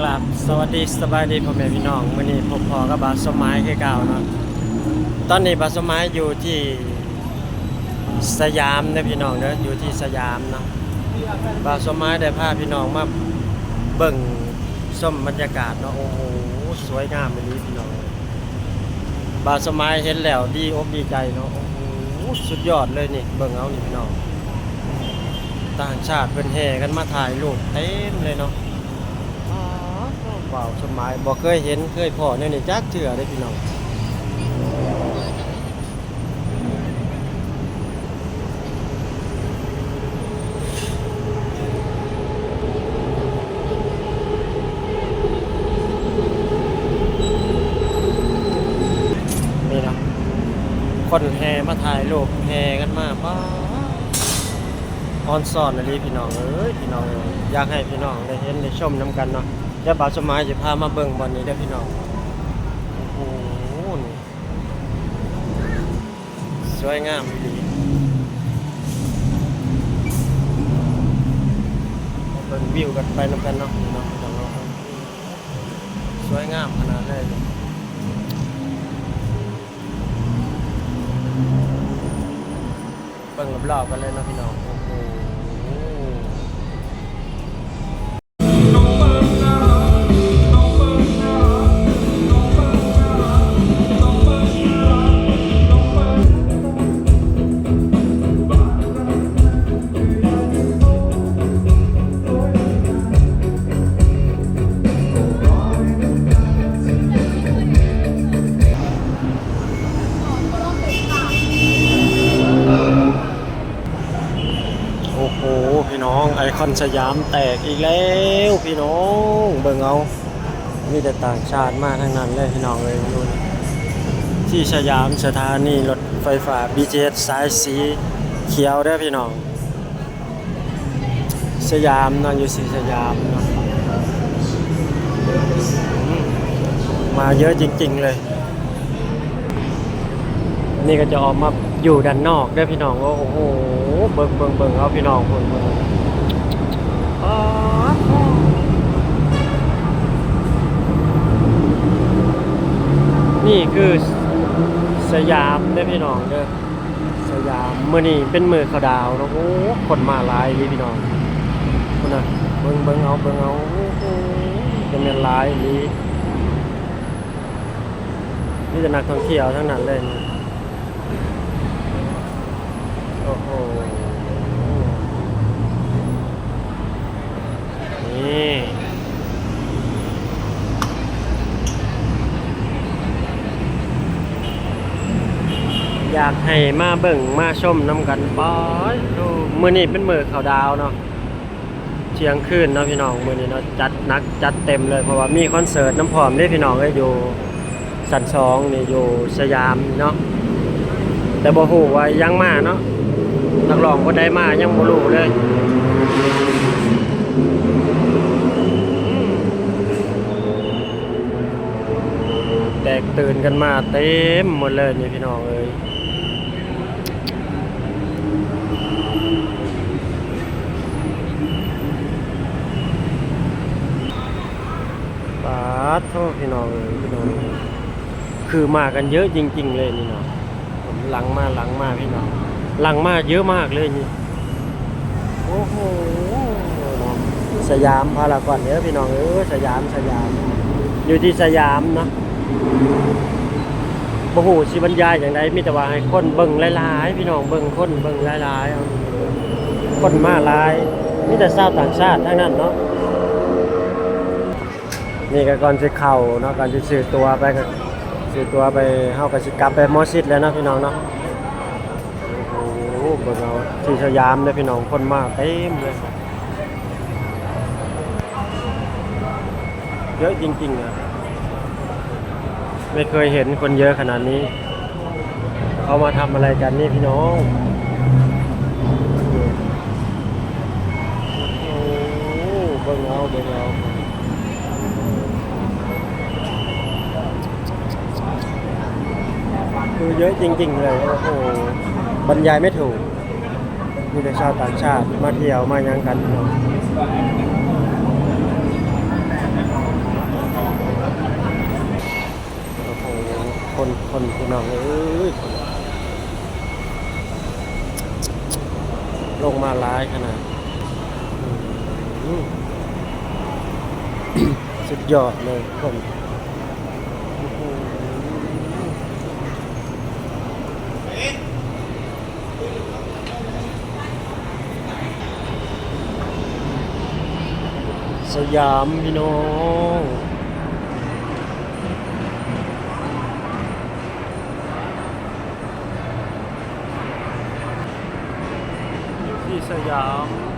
กราบสวัสดีสบายดีพ่อแม่พี่น้องมื้อนี้ผมพอกับบาสมหมายคือเก่าเนาะตอนนี้บาสมหมายอยู่ที่สยามนะพี่น้องเด้ออยู่ที่สยามเนาะบาสมหมายได้พาพี่น้องมาเบิ่งส้มบรรยากาศเนาะโอ้โหสวยงามเลยพี่น้องบาสมหมายเห็นแล้วดีอกดีใจเนาะโอ้โหสุดยอดเลยนี่เบิ่งเอานี่พี่น้องต่างชาติเพิ่นแห่กันมาถ่ายรูปเต็มเลยเนาะ ว้าวสมัยบอกเคยเห็นเคยพอเนี่ยนี่จักเถื่อได้พี่น้องนี่นะคนแห่มาถ่ายรูปแห่กันมาป้าออนซอนอะไรพี่น้องเอ้ยพี่น้องอยากให้พี่น้องได้เห็นได้ชมน้ำกันเนาะ ยวบ่าสมัยจะพามาเบิ่งบอลนี้เด้พี่น้อง โอ้โหนี่สวยงามดีเบิ่งวิวกันไปน้ำกันเนาะพี่น้องพี่น้องเนาะสวยงามขนาดเลยเบิ่งรอบๆกันเลยนะพี่น้อง โอ้โห คอนสยามแตกอีกแล้วพี่น้องเบิ่งเอามีแต่ต่างชาติมากทั้งนั้นเลยพี่น้องเลยนู่นที่สยามสถานีรถไฟฟ้า BTS สายสีเขียวเด้พี่น้อง สยามนอนอยู่สีสยามนะมาเยอะจริง ๆ เลย นี่ก็จะออกมาอยู่ด้านนอกได้พี่น้องว่าโอ้โหเบิ่งเบิ่งเบิ่งเอาพี่น้องเบิ่งเบิ่ง อ๋อนี่คือสยามได้พี่น้องเด้อสยามเมื้อนี้เป็นมือขาดาวน์เนาะโอ้คนมาหลายเลยพี่น้องคนน่ะเบิ่งเบิ่งเอาเบิ่งเอาโอ้โหจะเป็นหลายอีหลีนี่จะนักท่องเที่ยวทั้งนั้นเลยนี่ โอ้โห นี่ อยากให้มาเบิ่งมาชมน้ำกันป้อยดูมือนี้เป็นมือขาวดาวเนาะเที่ยงคืนเนาะพี่น้องมือนี้เนาะจัดนักจัดเต็มเลยเพราะว่ามีคอนเสิร์ตน้ำพร้อมเด้พี่น้องเอ้ยอยู่สันสองนี่อยู่สยามเนาะแต่บ่ฮู้ว่ายังมาเนาะนักร้องคนใดมายังบ่รู้เลยแตกตื่นกันมาเต็มหมดเลยนี่พี่น้องเอ้ยปา ดโทษพี่น้องเอ้ยพี่น้องคือมากันเยอะจริง ๆ เลยนี่เนาะผมหลังมาหลังมาพี่น้องหลังมาเยอะมากเลยนี่โอ้โหสยามพารากอนเด้อพี่น้องเออสยามสยาม อยู่ที่สยามเนาะโอ้โหสิบรรยายอย่างไรมีแต่ว่าให้คนเบิ่งหลายๆพี่น้องเบิ่งคนเบิ่งหลายๆคนมาหลายมีแต่ชาวต่างชาติทั้งนั้นเนาะ นี่ก็ก่อนสิเข้าเนาะก่อนสิซื้อตัวไปก็ซื้อตัวไปเฮาก็สิกลับไปมอชิดแล้วเนาะพี่น้องเนาะโอ้โหเบิ่งเอาที่สยามเลยพี่น้องคนมากเต็มเลยเยอะจริงๆอะไม่เคยเห็นคนเยอะขนาดนี้ เขามาทำอะไรกันนี่พี่น้อง เยอะจริง ๆ เลยโอ้โหบรรยายไม่ถูกมีแต่ชาวต่างชาติมาเที่ยวมายังกันเนาะโอ้โหคนคนพี่น้องเอ้ยลงมาร้ายขนาดสุดยอดเลยคน สยามพี่น้องอยู่ที่สยาม